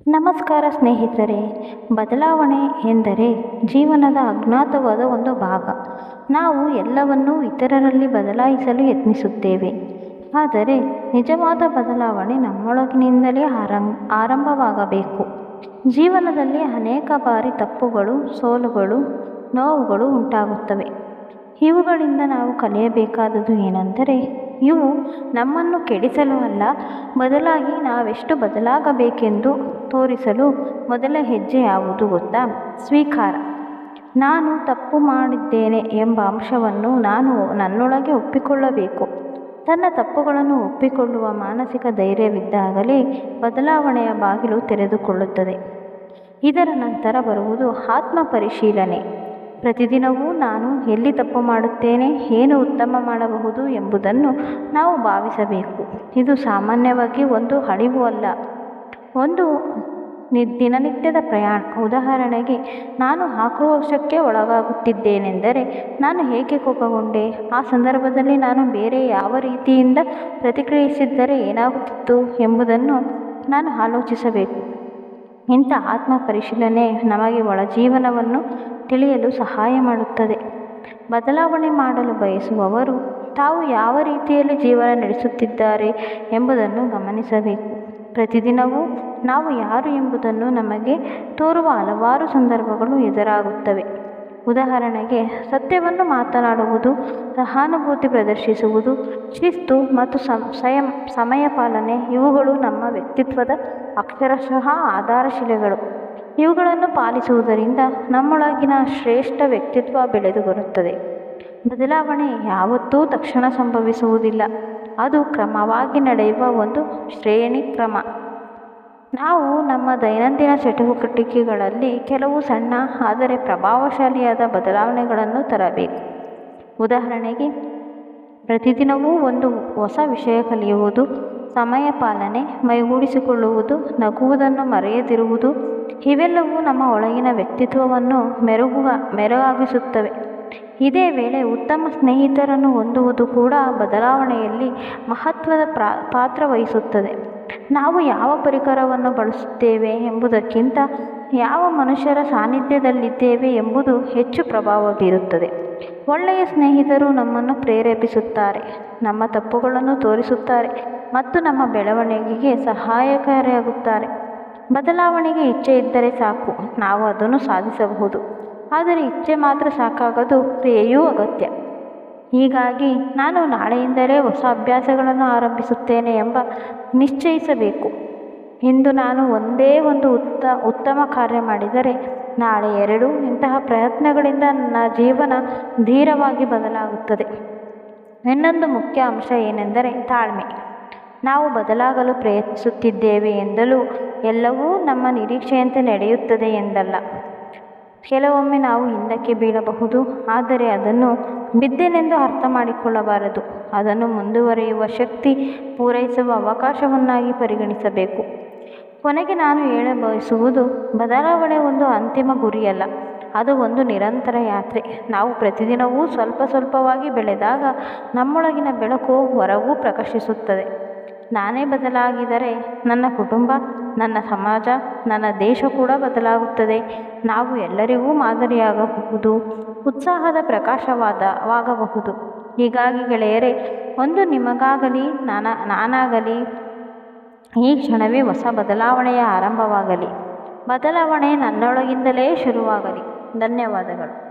ನಮಸ್ಕಾರ ಸ್ನೇಹಿತರೆ, ಬದಲಾವಣೆ ಎಂದರೆ ಜೀವನದ ಅಜ್ಞಾತವಾದ ಒಂದು ಭಾಗ. ನಾವು ಎಲ್ಲವನ್ನೂ ಇತರರಲ್ಲಿ ಬದಲಾಯಿಸಲು ಯತ್ನಿಸುತ್ತೇವೆ. ಆದರೆ ನಿಜವಾದ ಬದಲಾವಣೆ ನಮ್ಮೊಳಗಿನಿಂದಲೇ ಆರಂ ಆರಂಭವಾಗಬೇಕು. ಜೀವನದಲ್ಲಿ ಅನೇಕ ಬಾರಿ ತಪ್ಪುಗಳು, ಸೋಲುಗಳು, ನೋವುಗಳು ಉಂಟಾಗುತ್ತವೆ. ಇವುಗಳಿಂದ ನಾವು ಕಲಿಯಬೇಕಾದದ್ದು ಏನೆಂದರೆ, ಇವು ನಮ್ಮನ್ನು ಕೆಡಿಸಲು ಅಲ್ಲ, ಬದಲಾಗಿ ನಾವೆಷ್ಟು ಬದಲಾಗಬೇಕೆಂದು ತೋರಿಸಲು ಮೊದಲ ಹೆಜ್ಜೆ ಯಾವುದು ಗೊತ್ತಾ? ಸ್ವೀಕಾರ. ನಾನು ತಪ್ಪು ಮಾಡಿದ್ದೇನೆ ಎಂಬ ಅಂಶವನ್ನು ನಾನು ನನ್ನೊಳಗೆ ಒಪ್ಪಿಕೊಳ್ಳಬೇಕು. ತನ್ನ ತಪ್ಪುಗಳನ್ನು ಒಪ್ಪಿಕೊಳ್ಳುವ ಮಾನಸಿಕ ಧೈರ್ಯವಿದ್ದಾಗಲೇ ಬದಲಾವಣೆಯ ಬಾಗಿಲು ತೆರೆದುಕೊಳ್ಳುತ್ತದೆ. ಇದರ ನಂತರ ಬರುವುದು ಆತ್ಮ ಪರಿಶೀಲನೆ ಪ್ರತಿದಿನವೂ ನಾನು ಎಲ್ಲಿ ತಪ್ಪು ಮಾಡುತ್ತೇನೆ, ಏನು ಉತ್ತಮ ಮಾಡಬಹುದು ಎಂಬುದನ್ನು ನಾವು ಭಾವಿಸಬೇಕು. ಇದು ಸಾಮಾನ್ಯವಾಗಿ ಒಂದು ಅಳಿವು ಅಲ್ಲ. ಒಂದು ನಿ ದಿನನಿತ್ಯದ ಪ್ರಯಾಣ. ಉದಾಹರಣೆಗೆ, ನಾನು ಆಕ್ರೋಶಕ್ಕೆ ಒಳಗಾಗುತ್ತಿದ್ದೇನೆಂದರೆ, ನಾನು ಏಕೆ ಕೋಪಗೊಂಡೆ? ಆ ಸಂದರ್ಭದಲ್ಲಿ ನಾನು ಬೇರೆ ಯಾವ ರೀತಿಯಿಂದ ಪ್ರತಿಕ್ರಿಯಿಸಿದ್ದರೆ ಏನಾಗುತ್ತಿತ್ತು ಎಂಬುದನ್ನು ನಾನು ಆಲೋಚಿಸಬೇಕು. ಇಂಥ ಆತ್ಮ ಪರಿಶೀಲನೆ ನಮಗೆ ಒಳ ಜೀವನವನ್ನು ತಿಳಿಯಲು ಸಹಾಯ ಮಾಡುತ್ತದೆ. ಬದಲಾವಣೆ ಮಾಡಲು ಬಯಸುವವರು ತಾವು ಯಾವ ರೀತಿಯಲ್ಲಿ ಜೀವನ ನಡೆಸುತ್ತಿದ್ದಾರೆ ಎಂಬುದನ್ನು ಗಮನಿಸಬೇಕು. ಪ್ರತಿದಿನವೂ ನಾವು ಯಾರು ಎಂಬುದನ್ನು ನಮಗೆ ತೋರುವ ಹಲವಾರು ಸಂದರ್ಭಗಳು ಎದುರಾಗುತ್ತವೆ. ಉದಾಹರಣೆಗೆ, ಸತ್ಯವನ್ನು ಮಾತನಾಡುವುದು, ಸಹಾನುಭೂತಿ ಪ್ರದರ್ಶಿಸುವುದು, ಶಿಸ್ತು ಮತ್ತು ಸಮಯ ಪಾಲನೆ, ಇವುಗಳು ನಮ್ಮ ವ್ಯಕ್ತಿತ್ವದ ಅಕ್ಷರಶಃ ಆಧಾರಶಿಲೆಗಳು. ಇವುಗಳನ್ನು ಪಾಲಿಸುವುದರಿಂದ ನಮ್ಮೊಳಗಿನ ಶ್ರೇಷ್ಠ ವ್ಯಕ್ತಿತ್ವ ಬೆಳೆದು ಬರುತ್ತದೆ ಬದಲಾವಣೆ ಯಾವತ್ತೂ ತಕ್ಷಣ ಸಂಭವಿಸುವುದಿಲ್ಲ. ಅದು ಕ್ರಮವಾಗಿ ನಡೆಯುವ ಒಂದು ಶ್ರೇಣಿ ಕ್ರಮ. ನಾವು ನಮ್ಮ ದೈನಂದಿನ ಚಟುವಟಿಕೆಗಳಲ್ಲಿ ಕೆಲವು ಸಣ್ಣ, ಆದರೆ ಪ್ರಭಾವಶಾಲಿಯಾದ ಬದಲಾವಣೆಗಳನ್ನು ತರಬೇಕು. ಉದಾಹರಣೆಗೆ, ಪ್ರತಿದಿನವೂ ಒಂದು ಹೊಸ ವಿಷಯ ಕಲಿಯುವುದು, ಸಮಯ ಪಾಲನೆ, ಮೈಗೂಡಿಸಿಕೊಳ್ಳುವುದು, ನಗುವುದನ್ನು ಮರೆಯದಿರುವುದು, ಇವೆಲ್ಲವೂ ನಮ್ಮ ಒಳಗಿನ ವ್ಯಕ್ತಿತ್ವವನ್ನು ಮೆರುಗುವ, ಮೆರುಗಾಗಿಸುತ್ತವೆ. ಇದೇ ವೇಳೆ ಉತ್ತಮ ಸ್ನೇಹಿತರನ್ನು ಹೊಂದುವುದು ಕೂಡ ಬದಲಾವಣೆಯಲ್ಲಿ ಮಹತ್ವದ ಪ್ರಾ, ಪಾತ್ರ ವಹಿಸುತ್ತದೆ. ನಾವು ಯಾವ ಪರಿಕರವನ್ನು ಬಳಸುತ್ತೇವೆ ಎಂಬುದಕ್ಕಿಂತ ಯಾವ ಮನುಷ್ಯರ ಸಾನ್ನಿಧ್ಯದಲ್ಲಿದ್ದೇವೆ ಎಂಬುದು ಹೆಚ್ಚು ಪ್ರಭಾವ ಬೀರುತ್ತದೆ. ಒಳ್ಳೆಯ ಸ್ನೇಹಿತರು ನಮ್ಮನ್ನು ಪ್ರೇರೇಪಿಸುತ್ತಾರೆ, ನಮ್ಮ ತಪ್ಪುಗಳನ್ನು ತೋರಿಸುತ್ತಾರೆ ಮತ್ತು ನಮ್ಮ ಬೆಳವಣಿಗೆಗೆ ಸಹಾಯಕಾರಿಯಾಗುತ್ತಾರೆ. ಬದಲಾವಣೆಗೆ ಇಚ್ಛೆ ಇದ್ದರೆ ಸಾಕು, ನಾವು ಅದನ್ನು ಸಾಧಿಸಬಹುದು. ಆದರೆ ಇಚ್ಛೆ ಮಾತ್ರ ಸಾಕಾಗದು, ಕ್ರಿಯೆಯೂ ಅಗತ್ಯ. ಹೀಗಾಗಿ ನಾನು ನಾಳೆಯಿಂದಲೇ ಹೊಸ ಅಭ್ಯಾಸಗಳನ್ನು ಆರಂಭಿಸುತ್ತೇನೆ ಎಂಬ ನಿಶ್ಚಯಿಸಬೇಕು. ಇಂದು ನಾನು ಒಂದೇ ಒಂದು ಉತ್ತ, ಉತ್ತಮ ಕಾರ್ಯ ಮಾಡಿದರೆ ನಾಳೆ ಎರಡು ಇಂತಹ ಪ್ರಯತ್ನಗಳಿಂದ ನನ್ನ ಜೀವನ ಧೀರವಾಗಿ ಬದಲಾಗುತ್ತದೆ. ಇನ್ನೊಂದು ಮುಖ್ಯ ಅಂಶ ಏನೆಂದರೆ ತಾಳ್ಮೆ. ನಾವು ಬದಲಾಗಲು ಪ್ರಯತ್ನಿಸುತ್ತಿದ್ದೇವೆ ಎಂದಲೂ ಎಲ್ಲವೂ ನಮ್ಮ ನಿರೀಕ್ಷೆಯಂತೆ ನಡೆಯುತ್ತದೆ ಎಂದಲ್ಲ. ಕೆಲವೊಮ್ಮೆ ನಾವು ಹಿಂದಕ್ಕೆ ಬೀಳಬಹುದು, ಆದರೆ ಅದನ್ನು ಬಿದ್ದೆನೆಂದು ಅರ್ಥ ಮಾಡಿಕೊಳ್ಳಬಾರದು ಅದನ್ನು ಮುಂದುವರೆಯುವ ಶಕ್ತಿ ಪೂರೈಸುವ ಅವಕಾಶವನ್ನಾಗಿ ಪರಿಗಣಿಸಬೇಕು. ಕೊನೆಗೆ ನಾನು ಹೇಳ ಬಯಸುವುದು ಬದಲಾವಣೆ ಒಂದು ಅಂತಿಮ ಗುರಿಯಲ್ಲ, ಅದು ಒಂದು ನಿರಂತರ ಯಾತ್ರೆ. ನಾವು ಪ್ರತಿದಿನವೂ ಸ್ವಲ್ಪ ಸ್ವಲ್ಪವಾಗಿ ಬೆಳೆದಾಗ ನಮ್ಮೊಳಗಿನ ಬೆಳಕು ಹೊರಗೂ ಪ್ರಕಾಶಿಸುತ್ತದೆ. ನಾನೇ ಬದಲಾಗಿದರೆ ನನ್ನ ಕುಟುಂಬ, ನನ್ನ ಸಮಾಜ, ನನ್ನ ದೇಶ ಕೂಡ ಬದಲಾಗುತ್ತದೆ. ನಾವು ಎಲ್ಲರಿಗೂ ಮಾದರಿಯಾಗಬಹುದು. ಉತ್ಸಾಹದ ಪ್ರಕಾಶವಾದವಾಗಬಹುದು ಹೀಗಾಗಿ ಗೆಳೆಯರೆ, ಒಂದು ನಿಮಗಾಗಲಿ, ನಾನ, ನಾನಾಗಲಿ, ಈ ಕ್ಷಣವೇ ಹೊಸ ಬದಲಾವಣೆಯ ಆರಂಭವಾಗಲಿ. ಬದಲಾವಣೆ ನನ್ನೊಳಗಿಂದಲೇ ಶುರುವಾಗಲಿ. ಧನ್ಯವಾದಗಳು.